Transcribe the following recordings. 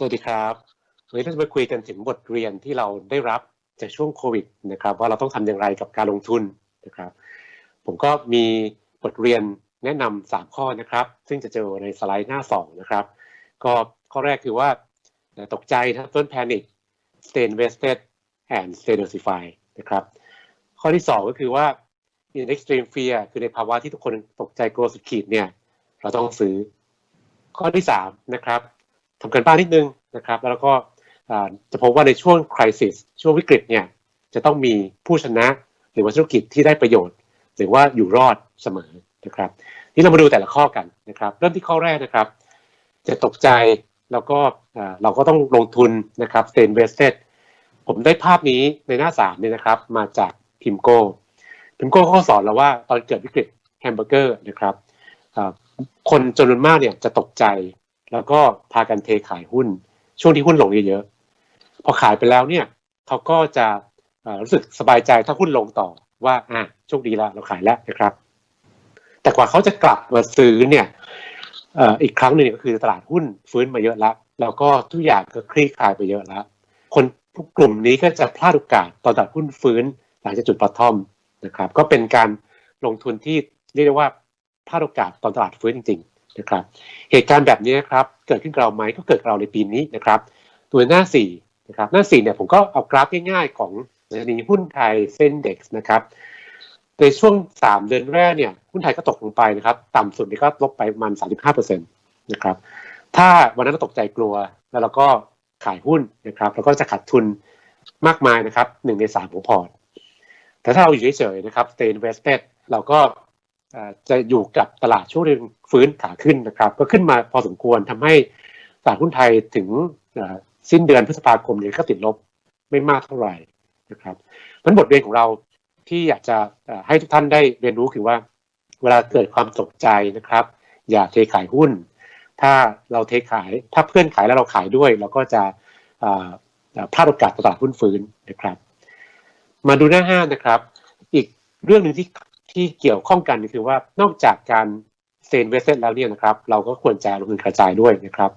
สวัสดีครับวันนี้เราจะมาคุยกันถึงบทเรียนที่เราได้รับจากช่วงโควิดนะครับ ว่าเราต้องทำอย่างไรกับการลงทุนนะครับ ผมก็มีบทเรียนแนะนำสามข้อนะครับ ซึ่งจะเจอในสไลด์หน้าสองนะครับ ก็ข้อแรกคือว่าตกใจนะ don't panic stay invested and stay diversified นะครับ ข้อที่สองก็คือว่า in extreme fear คือในภาวะที่ทุกคนตกใจกลัวสุดขีดเนี่ย เราต้องซื้อ ข้อที่สามนะครับ ทำกันบ้านนิดนึงนะครับ แล้วก็จะพบว่าในช่วง crisis ช่วงวิกฤตเนี่ยจะต้องมีผู้ชนะหรือว่าธุรกิจที่ได้ประโยชน์ หรือว่าอยู่รอดเสมอนะครับนี่เรามาดูแต่ละข้อกันนะครับ เริ่มที่ข้อแรกนะครับ จะตกใจแล้วก็เราก็ต้องลงทุนนะครับ stay invested ผมได้ภาพนี้ในหน้าสามเนี่ยนะครับ มาจากพิมโก้พิมโก้เขาสอนเราว่าตอนเกิดวิกฤตแฮมเบอร์เกอร์นะครับคนจำนวนมากเนี่ยจะตกใจ แล้วก็พากันเทขายหุ้น ช่วงที่หุ้นลงเยอะๆพอขายไปแล้วเนี่ยเขาก็จะรู้สึกสบายใจถ้าหุ้นลงต่อว่าอะโชคดีล้วเราขายแล้วนะครับ แต่กว่าเขาจะกลับมาซื้อเนี่ยอีกครั้งหนึ่งก็คือตลาดหุ้นฟื้นมาเยอะแล้วแล้วก็ทุกอย่างก็คลี่คลายไปเยอะแล้ว คนกลุ่มนี้ก็จะพลาดโอกาสตอนตลาดหุ้นฟื้นหลังจากจุดปะทอมนะครับ ก็เป็นการลงทุนที่เรียกได้ว่าพลาดโอกาสตอนตลาดฟื้นจริง นะครับ เหตุการณ์แบบนี้ครับเกิดขึ้นกับเราไหมก็เกิดกับเราในปีนี้นะครับ ตัวหน้า4นะครับหน้า4เนี่ยผมก็เอากราฟง่ายๆ ของดัชนีหุ้นไทยเส้นเด็กนะครับในช่วง 3 เดือนแรกเนี่ยหุ้นไทยก็ตกลงไปนะครับ ต่ำสุดนี่ก็ลบไปประมาณ35%นะครับถ้าวันนั้นเราตกใจกลัวแล้วเราก็ขายหุ้นนะครับแล้วก็จะขาดทุนมากมายนะครับหนึ่งในสามของพอร์ตแต่ถ้าเราอยู่เฉยๆนะครับ stay invested เราก็ จะอยู่กับตลาดช่วงหนึ่งฟื้นขาขึ้นนะครับ ก็ขึ้นมาพอสมควรทำให้ตลาดหุ้นไทยถึงสิ้นเดือนพฤษภาคมนี้ก็ติดลบไม่มากเท่าไหร่นะครับมันบทเรียนของเราที่อยากจะให้ทุกท่านได้เรียนรู้คือว่า เวลาเกิดความตกใจนะครับ อย่าเทขายหุ้น ถ้าเราเทขายถ้าเพื่อนขายแล้วเราขายด้วย เราก็จะพลาดโอกาสตลาดหุ้นฟื้นนะครับ มาดูหน้าห้านะครับ อีกเรื่องหนึ่งที่ ที่เกี่ยวข้องกันคือว่านอกจากการเซ็นเวสเซนแล้วเนี่ยนะครับ เราก็ควรจะลงทุนกระจายด้วยนะครับ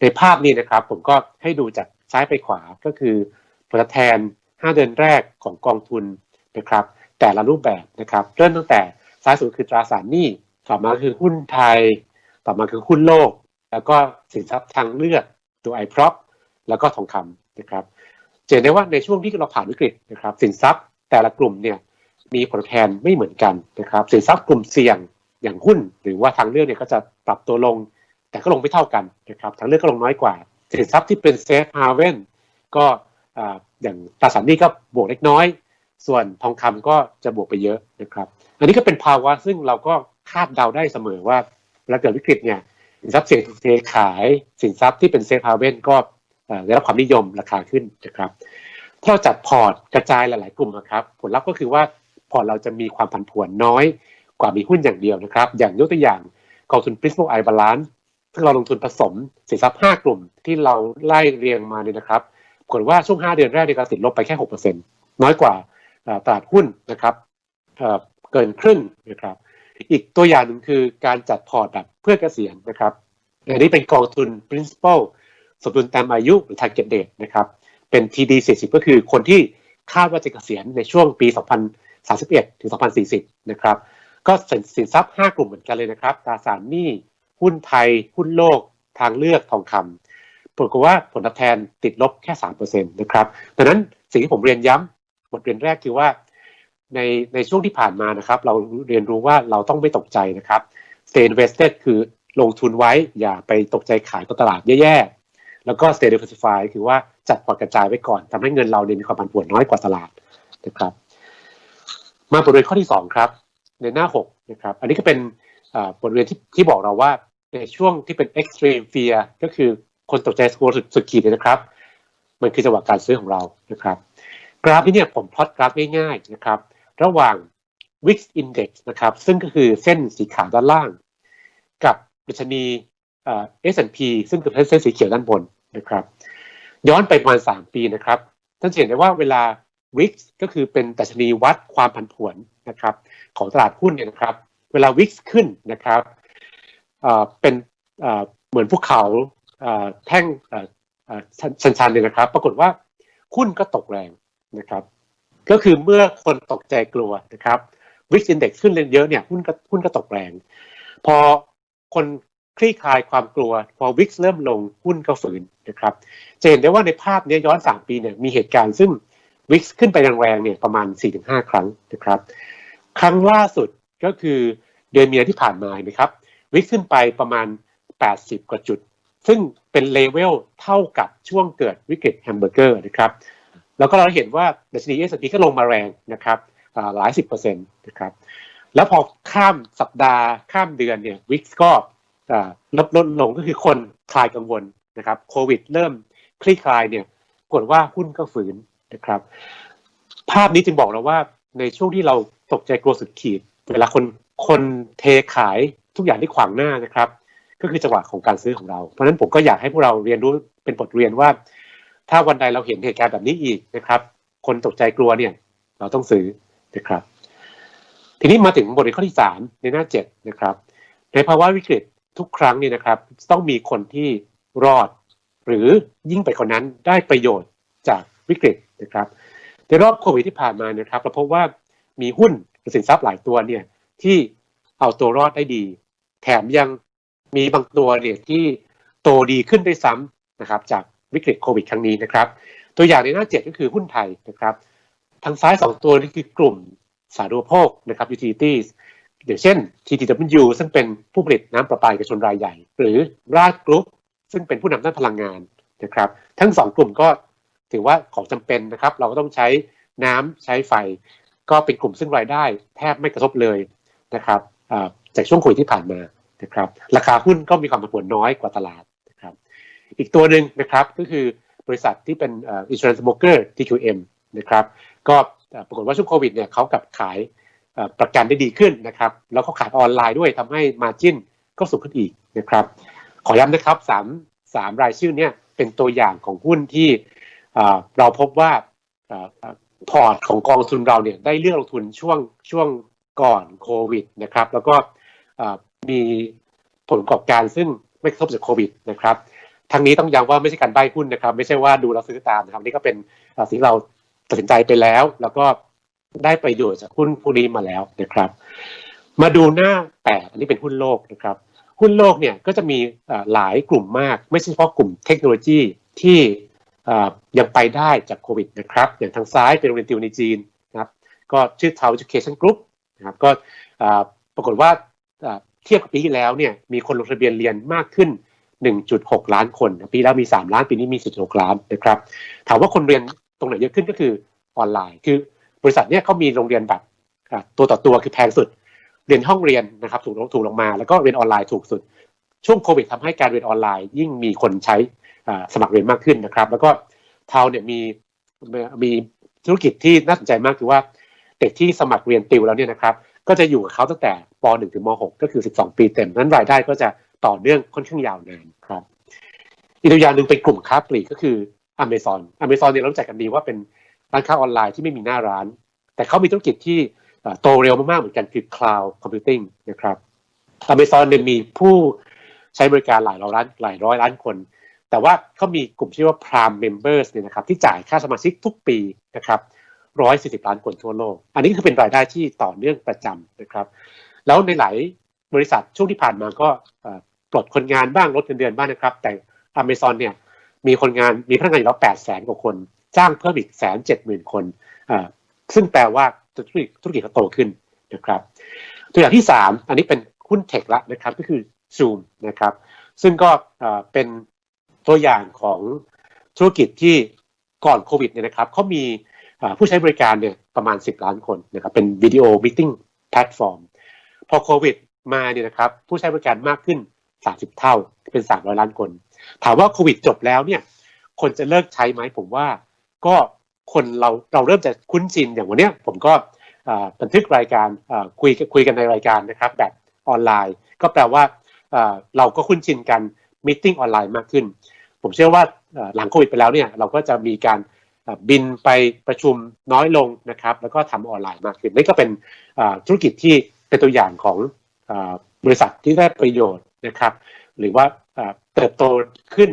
ในภาพนี้นะครับ ผมก็ให้ดูจากซ้ายไปขวาก็คือผลแทน 5 เดือนแรกของกองทุนนะครับ แต่ละรูปแบบนะครับ เริ่มตั้งแต่ซ้ายสุดคือตราสารหนี้ต่อมาคือหุ้นไทย ต่อมาคือหุ้นโลก แล้วก็สินทรัพย์ทางเลือกตัวไอพร็อพแล้วก็ทองคำนะครับเห็นได้ว่าในช่วงที่เราผ่านวิกฤตนะครับ สินทรัพย์แต่ละกลุ่มเนี่ย มีผลแทนไม่เหมือนกันนะครับสินทรัพย์กลุ่มเสี่ยงอย่างหุ้น หรือว่าทางเลือกเนี่ยก็จะปรับตัวลง แต่ก็ลงไม่เท่ากันนะครับทางเลือกก็ลงน้อยกว่า สินทรัพย์ที่เป็นเซฟฮาเว่นก็อย่างตราสารหนี้ก็บวกเล็กน้อย ส่วนทองคำก็จะบวกไปเยอะนะครับอันนี้ก็เป็นภาวะซึ่งเราก็คาดเดาได้เสมอว่าเวลาเกิดวิกฤตเนี่ยสินทรัพย์เสี่ยงเทขาย สินทรัพย์ที่เป็นเซฟฮาเว่นก็ได้รับความนิยมราคาขึ้นนะครับถ้าเราจัดพอร์ตกระจายหลาย ๆ กลุ่มนะครับ ผลลัพธ์ก็คือว่า อเราจะมีความผันผวนน้อยกว่ามีหุ้นอย่างเดียวนะครับ อย่างยกตัวอย่างกองทุน Principal I Balance ซึ่งเราลงทุนผสมสินทรัพย์ 5 กลุ่มที่เราไล่เรียงมาเนี่ยนะครับผลว่าช่วง 5 เดือนแรกในการติดลบไปแค่ 6%น้อยกว่าตลาดหุ้นนะครับเกินครึ่งนะครับ อีกตัวอย่างหนึ่งคือการจัดพอร์ตแบบเพื่อเกษียณนะครับ อันนี้เป็นกองทุน principal สมดุลตามอายุหรือ target date นะครับ เป็น TD 40ก็คือคนที่คาดว่าจะเกษียณในช่วงปี 2031 ถึง 2040 นะครับ ก็สินทรัพย์ 5 กลุ่มเหมือนกันเลยนะครับตราสารหนี้หุ้นไทย หุ้นโลก ทางเลือกทองคำปรากฏว่าผลตอบแทนติดลบแค่ 3%นะครับดังนั้นสิ่งที่ผมเรียนย้ำบทเรียนแรกคือว่าในในช่วงที่ผ่านมานะครับ เราเรียนรู้ว่าเราต้องไม่ตกใจนะครับ stay invested คือลงทุนไว้อย่าไปตกใจขายตลาดแย่ๆ แล้วก็ stay diversified คือว่าจัดพอร์ตกระจายไว้ก่อนทำให้เงินเราเนี่ยมีความผันผวนน้อยกว่าตลาดนะครับ มาบทเรียนข้อที่2ครับในหน้า6นะครับอันนี้ก็เป็นบทเรียนที่ที่บอกเราว่าในช่วงที่เป็น extreme fear ก็คือคนตกใจสกลัวสุดขีดเลยนะครับ มันคือจังหวะการซื้อของเรานะครับ กราฟนี้เนี่ยผมพลอตกราฟง่ายๆนะครับ ระหว่าง Wix Index นะครับ ซึ่งก็คือเส้นสีขาวด้านล่าง กับดัชนีเอสแอนพีซึ่งคือเส้นสีเขียวด้านบนนะครับ ย้อนไปประมาณ 3 ปีนะครับท่านเห็นได้ว่าเวลา วิกก็คือเป็นดัชนีวัดความผันผวนนะครับ ของตลาดหุ้นเนี่ยนะครับ เวลาวิกขึ้นนะครับเป็นเหมือนภูเขาแท่งชันๆเนี่ยนะครับ ปรากฏว่าหุ้นก็ตกแรงนะครับ ก็คือเมื่อคนตกใจกลัวนะครับวิกอินเด็กขึ้นเยอะเนี่ยหุ้นก็หุ้นก็ตกแรง พอคนคลี่คลายความกลัว พอวิกเริ่มลงหุ้นก็ฝืนนะครับจะเห็นได้ว่าในภาพนี้ย้อน 3 ปีเนี่ยมีเหตุการณ์ซึ่ง วิกขึ้นไปแรงๆเนี่ยประมาณ 4-5 ครั้งนะครับ ครั้งล่าสุดก็คือเดือนมีนาที่ผ่านมานะครับ วิกขึ้นไปประมาณ 80 กว่าจุด ซึ่งเป็นเลเวลเท่ากับช่วงเกิดวิกฤตแฮมเบอร์เกอร์นะครับ แล้วก็เราเห็นว่าดัชนี S&P ก็ลงมาแรงนะครับหลายสิบเปอร์เซ็นต์นะครับ แล้วพอข้ามสัปดาห์ข้ามเดือนเนี่ยวิกก็ลดลดลงก็คือคนคลายกังวลนะครับโควิดเริ่มคลี่คลายเนี่ยปรากฏว่าหุ้นก็ฝืน นะครับ ภาพนี้จึงบอกเราว่าในช่วงที่เราตกใจกลัวสุดขีด เวลาคนคนเทขายทุกอย่างที่ขวางหน้านะครับ ก็คือจังหวะของการซื้อของเรา เพราะฉะนั้นผมก็อยากให้พวกเราเรียนรู้เป็นบทเรียนว่า ถ้าวันใดเราเห็นเหตุการณ์แบบนี้อีกนะครับ คนตกใจกลัวเนี่ย เราต้องซื้อนะครับ ทีนี้มาถึงบทเรียนข้อที่สามในหน้าเจ็ดนะครับ ในภาวะวิกฤตทุกครั้งเนี่ยนะครับ ต้องมีคนที่รอด หรือยิ่งไปกว่านั้นได้ประโยชน์จากวิกฤต นะครับในรอบโควิดที่ผ่านมานะครับเราพบว่ามีหุ้นหรือสินทรัพย์หลายตัวเนี่ยที่เอาตัวรอดได้ดี แถมยังมีบางตัวเนี่ยที่โตดีขึ้นด้วยซ้ำนะครับจากวิกฤตโควิดครั้งนี้นะครับ ตัวอย่างในหน้าเจ็ดก็คือหุ้นไทยนะครับ ทางซ้ายสองตัวนี่คือกลุ่มสาธารณูปโภคนะครับ utilities อย่างเช่น TTW ซึ่งเป็นผู้ผลิตน้ำประปาเอกชนรายใหญ่ หรือราชกรุ๊ปซึ่งเป็นผู้นำด้านพลังงานนะครับ ทั้งสองกลุ่มก็ ถือว่าของจำเป็นนะครับ เราก็ต้องใช้น้ำใช้ไฟ ก็เป็นกลุ่มซึ่งรายได้ แทบไม่กระทบเลยนะครับจากช่วงโควิดที่ผ่านมานะครับ ราคาหุ้นก็มีความผันผวนน้อยกว่าตลาดนะครับ อีกตัวหนึ่งนะครับก็คือบริษัทที่เป็นอ่อ insurance broker TQM นะครับ ก็ปรากฏว่าช่วงโควิดเนี่ยเขากลับขายประกันได้ดีขึ้นนะครับ แล้วเขาขายออนไลน์ด้วยทำให้มาจิ้นก็สูงขึ้นอีกนะครับ ขอย้ำนะครับสามสามรายชื่อเนี่ยเป็นตัวอย่างของหุ้นที่ เราพบว่าพอร์ตของกองทุนเราเนี่ยได้เลือกลงทุนช่วงช่วงก่อนโควิดนะครับ แล้วก็มีผลประกอบการซึ่งไม่กระทบจากโควิดนะครับทั้งนี้ต้องย้ำว่าไม่ใช่การใบ้หุ้นนะครับ ไม่ใช่ว่าดูเราซื้อตามนะครับนี่ก็เป็นสิ่งเราตัดสินใจไปแล้ว แล้วก็ได้ประโยชน์จากหุ้นพวกนี้มาแล้วนะครับ มาดูหน้าแปดอันนี้เป็นหุ้นโลกนะครับ หุ้นโลกเนี่ยก็จะมีหลายกลุ่มมาก ไม่ใช่เฉพาะกลุ่มเทคโนโลยีที่ ยังไปได้จากโควิดนะครับอย่างทางซ้ายเป็นโรงเรียนติวในจีนนะครับก็ชื่อ Tao Education Group นะครับก็ปรากฏว่าเทียบกับปีที่แล้วเนี่ยมีคนลงทะเบียนเรียนมากขึ้น 1.6 ล้านคน ปีแล้วมี 3 ล้านปีนี้มี 4.6 ล้านนะครับถามว่าคนเรียนตรงไหนเยอะขึ้นก็คือออนไลน์ คือบริษัทเนี่ยเขามีโรงเรียนแบบตัวต่อตัวคือแพงสุด เรียนห้องเรียนนะครับถูกลงถูกลงมา แล้วก็เรียนออนไลน์ถูกสุด ช่วงโควิดทำให้การเรียนออนไลน์ ยิ่งมีคนใช้ สมัครเรียนมากขึ้นนะครับ แล้วก็เทาเนี่ยมีมีธุรกิจที่น่าสนใจมากคือว่าเด็กที่สมัครเรียนติวแล้วเนี่ยนะครับ ก็จะอยู่กับเขาตั้งแต่ป .1 ถึงม .6 ก็คือ 12 ปีเต็มนั้นรายได้ก็จะต่อเนื่องค่อนข้างยาวนานครับ อีกตัวอย่างหนึ่งเป็นกลุ่มค้าปลีกก็คือ Amazon Amazon เนี่ยเรารู้จักกันดีว่าเป็นร้านค้าออนไลน์ที่ไม่มีหน้าร้าน แต่เขามีธุรกิจที่โตเร็วมากๆเหมือนกันคือ Cloud Computing นะครับ Amazon เนี่ยมีผู้ใช้บริการหลายร้อยล้านหลายร้อยล้านคน แต่ว่าเขามีกลุ่มที่ว่า Prime Members เนี่ยนะครับที่จ่ายค่าสมาชิกทุกปีนะครับร้อยสี่สิบล้านคนทั่วโลก อันนี้คือเป็นรายได้ที่ต่อเนื่องประจำนะครับ แล้วในหลายบริษัทช่วงที่ผ่านมาก็ปลดคนงานบ้างลดเงินเดือนบ้างนะครับ แต่ Amazon เนี่ยมีคนงานมีพนักงานอยู่แล้วแปดแสนกว่าคน จ้างเพิ่มอีกแสนเจ็ดหมื่นคนอ่าซึ่งแปลว่าธุรกิจธุรกิจเขาโตขึ้นนะครับ ตัวอย่างที่สามอันนี้เป็นหุ้นเทคละนะครับก็คือ Zoom นะครับ ซึ่งก็อ่อเป็น ตัวอย่างของธุรกิจที่ก่อนโควิดเนี่ยนะครับเขามีผู้ใช้บริการเนี่ยประมาณ 10 ล้านคนนะครับเป็นวิดีโอมิ팅แพลตฟอร์มพอโควิดมาเนี่ยนะครับผู้ใช้บริการมากขึ้น 30 เท่าเป็น 300 ล้านคน ถามว่าโควิดจบแล้วเนี่ยคนจะเลิกใช้ไหมผมว่าก็คนเราเราเริ่มจะคุ้นชินอย่างวันเนี้ยผมก็บันทึกรายการคุยคุยกันในรายการนะครับแบบออนไลน์ ก็แปลว่าอ่าเราก็คุ้นชินกันมิ팅ออนไลน์มากขึ้น ผมเชื่อว่าหลังโควิดไปแล้วเนี่ยเราก็จะมีการบินไปประชุมน้อยลงนะครับ แล้วก็ทำออนไลน์มากขึ้นนี่ก็เป็นธุรกิจที่เป็นตัวอย่างของอบริษัทที่ได้ประโยชน์นะครับ หรือว่าอ่าเติบโตขึ้น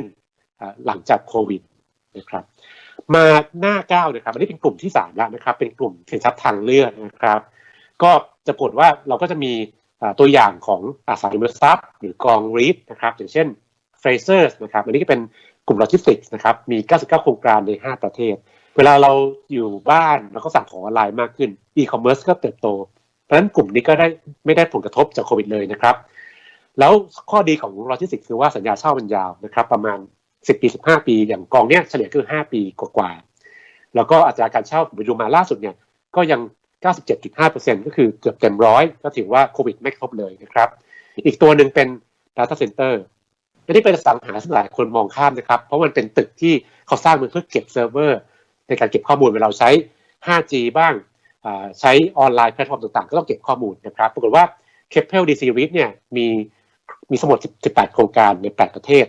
หลังจากโควิดนะครับมาหน้าเก้านะครับอันนี้เป็นกลุ่มที่สามแล้วนะครับ เป็นกลุ่มสินทรัพย์ทางเลือกนะครับ ก็จะปรากฏว่าเราก็จะมีตัวอย่างของอสังหาริมทรัพย์ หรือกองรีทนะครับ อย่างเช่น เฟรเซอร์นะครับอันนี้ก็เป็นกลุ่มโลจิสติกส์นะครับมี 99 โครงการใน 5 ประเทศ เวลาเราอยู่บ้านเราก็สั่งของออนไลน์มากขึ้นอีคอมเมิร์ซก็เติบโต เพราะฉะนั้นกลุ่มนี้ก็ได้ไม่ได้ผลกระทบจากโควิดเลยนะครับ แล้วข้อดีของโลจิสติกส์คือว่าสัญญาเช่ามันยาวนะครับประมาณ 10 ปี 15 ปี อย่างกองเนี้ยเฉลี่ยคือ 5 ปีกว่าๆแล้วก็อัตราการเช่าผมไปดูมาล่าสุดเนี่ยก็ยัง 97.5%ก็คือเกือบเต็มร้อยก็ถือว่าโควิดไม่กระทบเลยนะครับ อีกตัวหนึ่งเป็น Data Center อันนี้เป็นสังหาซึ่งหลายคนมองข้ามนะครับ เพราะมันเป็นตึกที่เขาสร้างมาเพื่อเก็บเซิร์ฟเวอร์ ในการเก็บข้อมูลเวลาใช้ 5G บ้างใช้ออนไลน์แพลตฟอร์มต่างๆ ก็ต้องเก็บข้อมูลนะครับ ปรากฏว่า c a p e l DC REIT เนี่ยมีมีสมุด18 โครงการใน 8 ประเทศ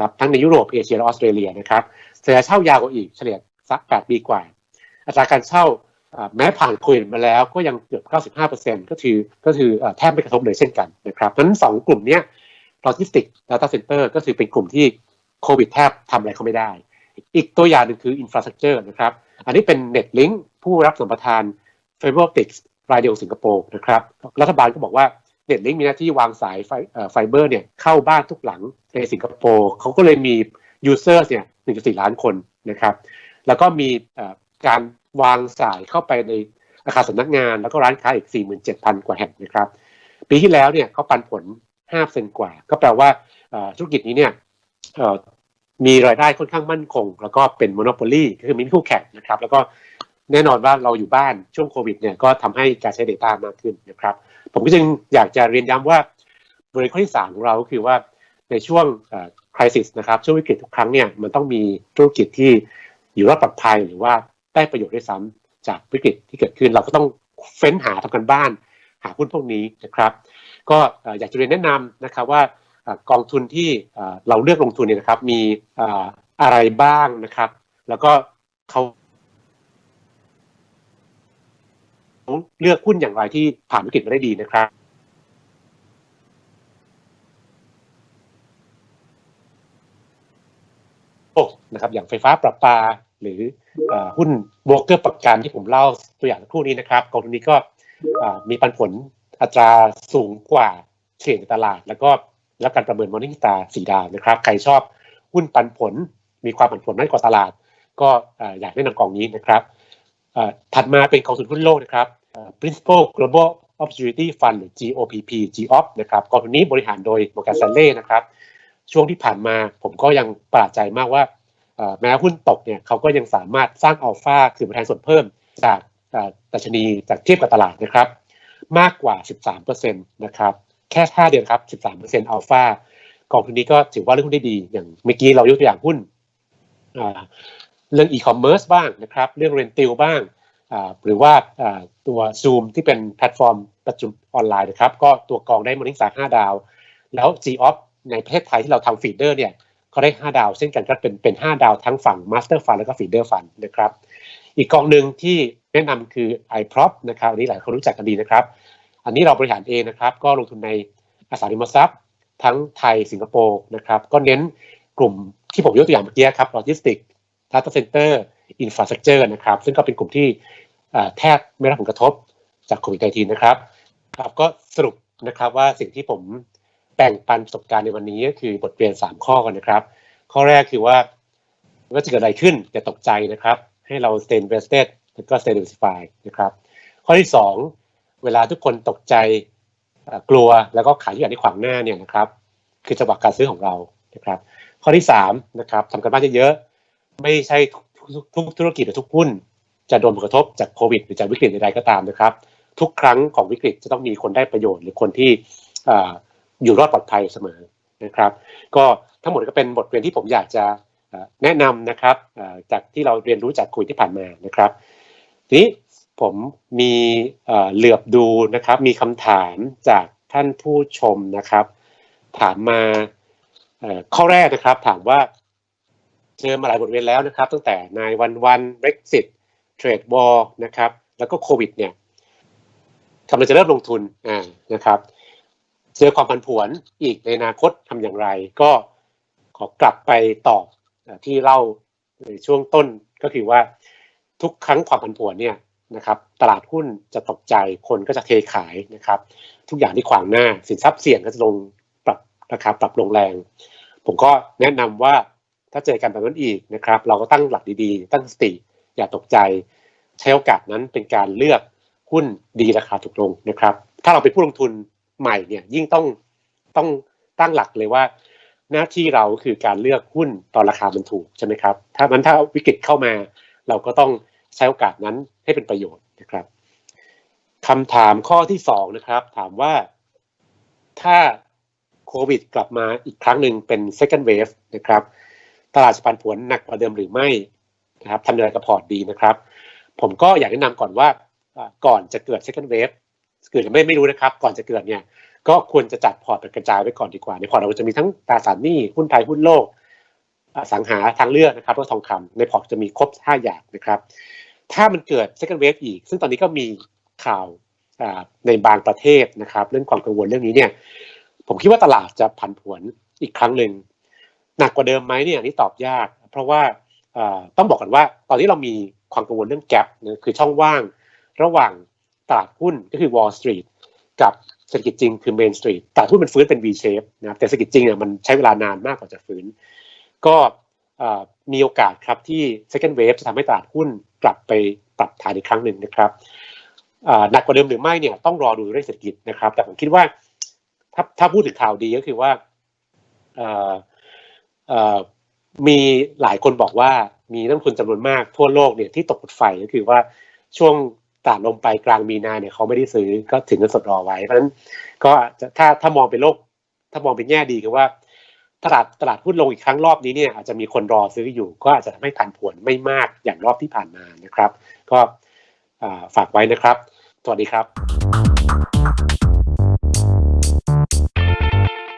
ครับทั้งในยุโรปเอเชียและออสเตรเลียนะครับสัญญาเช่ายาวกว่าอีกเฉลี่ยสัก 8 ปีกว่า อัตราการเช่าแม้ผ่านโควิดมาแล้วก็ยังเกือบ 95%ก็คือก็คือแทบไม่กระทบเลยเช่นกันนะครับนั้นสองกลุ่มนี้ โลจิสติกดาต้าเซ็นเตอร์ก็คือเป็นกลุ่มที่โควิดแทบทำอะไรเขาไม่ได้ อีกตัวอย่างหนึ่งคืออินฟราสตรักเจอร์นะครับ อันนี้เป็นเน็ตลิงผู้รับสัมปทานไฟเบอร์ติกส์รายเดียวสิงคโปร์นะครับ รัฐบาลก็บอกว่าเน็ตลิงมีหน้าที่วางสายไฟเบอร์เนี่ยเข้าบ้านทุกหลังในสิงคโปร์เขาก็เลยมียูเซอร์เนี่ย 1.4 ล้านคนนะครับ แล้วก็มีการวางสายเข้าไปในอาคารสำนักงาน แล้วก็ร้านค้าอีก 47,000 กว่าแห่งนะครับ ปีที่แล้วเนี่ยเขาปันผล 5เซนกว่า ก็แปลว่าธุรกิจนี้เนี่ยมีรายได้ค่อนข้างมั่นคง แล้วก็เป็นมโนโพลีคือมีคู่แข่งนะครับ แล้วก็แน่นอนว่าเราอยู่บ้านช่วงโควิดเนี่ยก็ทำให้การใช้ Data มากขึ้นนะครับ ผมก็จึงอยากจะเรียนย้ำว่าบริข้อที่สามของเราก็คือว่าในช่วงคริสิสนะครับช่วงวิกฤตทุกครั้งเนี่ยมันต้องมีธุรกิจที่อยู่รอดปลอดภัยหรือว่าได้ประโยชน์ด้วยซ้ำจากวิกฤตที่เกิดขึ้น เราก็ต้องเฟ้นหาทำกันบ้าน หาหุ้นพวกนี้นะครับ ก็อยากจะเรียนแนะนำนะครับว่ากองทุนที่เราเลือกลงทุนเนี่ยนะครับมีอะไรบ้างนะครับ แล้วก็เขาเลือกหุ้นอย่างไรที่ผ่านวิกฤตมาได้ดีนะครับนะครับอย่างไฟฟ้าประปา หรือหุ้นโบรกเกอร์ประกันที่ผมเล่าตัวอย่างครู่นี้นะครับกองทุนนี้ก็มีปันผล อัตราสูงกว่าเฉลี่ยตลาด แล้วก็แล้วการประเมินมอร์นิ่งสตาร์สีดาวนะครับ ใครชอบหุ้นปันผล มีความผันผวนน้อยกว่าตลาด ก็อยากแนะนำกองนี้นะครับถัดมาเป็นกองทุนหุ้นโลกนะครับ Principal Global Opportunity Fund หรือ GOPP GOP นะครับกองทุนนี้บริหารโดย Morgan Stanley นะครับ ช่วงที่ผ่านมาผมก็ยังประหลาดใจมากว่าแม้หุ้นตกเนี่ยเขาก็ยังสามารถสร้างอัลฟาคือประธานส่วนเพิ่มจากดัชนีจากเทียบกับตลาดนะครับ มากกว่า 13%นะครับ แค่ 5 เดือนครับ 13%อัลฟากองทุนนี้ก็ถือว่าเรื่องหุ้นได้ดี อย่างเมื่อกี้เรายกตัวอย่างหุ้นเรื่องอีคอมเมิร์ซบ้างนะครับ เรื่องเรนติลบ้าง หรือว่าตัว Zoom ที่เป็นแพลตฟอร์มประชุออนไลน์นะครับ ก็ตัวกองได้มอนิงสา5ดาว แล้ว g o p ในประเทศไทยที่เราทำฟีดเดอร์เนี่ยก็ได้ 5 ดาว เช่นกันก็เป็นเป็น 5 ดาวทั้งฝั่ง Master Fund แล้วก็ Feeder Fund นะครับ อีกกองหนึ่งที่แนะนำคือ iProp นะครับอันนี้หลายคนรู้จักกันดีนะครับ อันนี้เราบริหารเองนะครับ ก็ลงทุนในอสังหาริมทรัพย์ ทั้งไทยสิงคโปร์นะครับก็เน้นกลุ่มที่ผมยกตัวอย่างเมื่อกี้ครับโลจิสติก Data Center Infrastructure นะครับ ซึ่งก็เป็นกลุ่มที่แทบไม่รับผลกระทบจากโควิด -19 นะครับครับก็สรุปนะครับว่าสิ่งที่ผมแบ่งปันประสบการณ์ในวันนี้ก็คือบทเรียน 3 ข้อกันนะครับ ข้อแรกคือว่าว่าจะเกิดอะไรขึ้นอย่าตกใจนะครับ ให้เรา stay invested แล้วก็ stay diversified นะครับ ข้อที่ 2 เวลาทุกคนตกใจกลัวแล้วก็ขายที่อย่างที่ขวางหน้าเนี่ยนะครับ คือจังหวะการซื้อของเรานะครับ ข้อที่3นะครับทำกันบ้านเยอะๆไม่ใช่ทุกธุรกิจหรือทุกหุ้น จะโดนผลกระทบจากโควิดหรือจากวิกฤตใดๆก็ตามนะครับ ทุกครั้งของวิกฤตจะต้องมีคนได้ประโยชน์ หรือคนที่อยู่รอดปลอดภัยเสมอนะครับ ก็ทั้งหมดก็เป็นบทเรียนที่ผมอยากจะ แนะนำนะครับจากที่เราเรียนรู้จากคุยที่ผ่านมานะครับทีนี้ผมมีเหลือบดูนะครับ มีคำถามจากท่านผู้ชมนะครับ ถามมาข้อแรกนะครับ ถามว่าเจอมาหลายบทเรียนแล้วนะครับ ตั้งแต่นายวันวัน Brexit เทรดวอลนะครับ แล้วก็โควิดเนี่ยกำลังจะเริ่มลงทุนอ่านะครับ เจอความผันผวนอีกในอนาคตทำอย่างไร ก็ขอกลับไปตอบ ที่เล่าในช่วงต้นก็คือว่าทุกครั้งความผันผวนเนี่ยนะครับตลาดหุ้นจะตกใจคนก็จะเทขายนะครับ ทุกอย่างที่ขวางหน้า สินทรัพย์เสี่ยงก็จะลงปรับราคาปรับลงแรง ผมก็แนะนำว่าถ้าเจอกันแบบนั้นอีกนะครับ เราก็ตั้งหลักดีๆ ตั้งสติอย่าตกใจ ใช้โอกาสนั้นเป็นการเลือกหุ้นดีราคาถูกลงนะครับ ถ้าเราเป็นผู้ลงทุนใหม่เนี่ยยิ่งต้องต้องตั้งหลักเลยว่า หน้าที่เราคือการเลือกหุ้นตอนราคามันถูกใช่ไหมครับ ถ้ามันถ้าวิกฤตเข้ามาเราก็ต้องใช้โอกาสนั้นให้เป็นประโยชน์นะครับคำถามข้อที่สองนะครับ ถามว่าถ้าโควิดกลับมาอีกครั้งหนึ่งเป็น second wave นะครับ ตลาดจะผันผวนหนักกว่าเดิมหรือไม่นะครับทำอะไรกับพอร์ตดีนะครับ ผมก็อยากแนะนำก่อนว่าอ่าก่อนจะเกิด second wave เกิดหรือไม่ไม่รู้นะครับ ก่อนจะเกิดเนี่ย ก็ควรจะจัดพอร์ตกระจายไว้ก่อนดีกว่าในพอร์ตเราจะมีทั้งตราสารหนี้หุ้นไทยหุ้นโลกอสังหาทางเลือกนะครับแล้วทองคำในพอร์ตจะมีครบ 5 อย่างนะครับ ถ้ามันเกิด second wave อีก ซึ่งตอนนี้ก็มีข่าวในบางประเทศนะครับ เรื่องความกังวลเรื่องนี้เนี่ยผมคิดว่าตลาดจะผันผวนอีกครั้งหนึ่งหนักกว่าเดิมไหมเนี่ยอันนี่ตอบยาก เพราะว่าต้องบอกกันว่า ตอนนี้เรามีความกังวลเรื่องแกลนะคือช่องว่างระหว่างตลาดหุ้นก็คือ Wall Street กับเศรษฐกิจจริงคือ Main Street ตลาดหุ้นมันฟื้นเป็น V shape นะครับแต่เศรษฐกิจจริงเนี่ยมันใช้เวลานานมากกว่าจะฟื้น ก็มีโอกาสครับที่ second wave จะทำให้ตลาดหุ้นกลับไปปรับฐานอีกครั้งหนึ่งนะครับหนักกว่าเดิมหรือไม่เนี่ยต้องรอดูเรื่องเศรษฐกิจนะครับ แต่ผมคิดว่าถ้าถ้าพูดถึงข่าวดีก็คือว่ามีหลายคนบอกว่ามีนักลงทุนจำนวนมากทั่วโลกเนี่ยที่ตกรถไฟก็คือว่าช่วง ตลาดลงไปกลางมีนาเนี่ยเขาไม่ได้ซื้อก็ถึงเงินสดรอไว้ เพราะฉะนั้นก็จะถ้าถ้ามองเป็นโลก ถ้ามองเป็นแง่ดีคือว่าตลาดตลาดหุ้นลงอีกครั้งรอบนี้เนี่ยอาจจะมีคนรอซื้ออยู่ ก็อาจจะทำให้ผันผวนไม่มากอย่างรอบที่ผ่านมานะครับ ก็ฝากไว้นะครับ สวัสดีครับ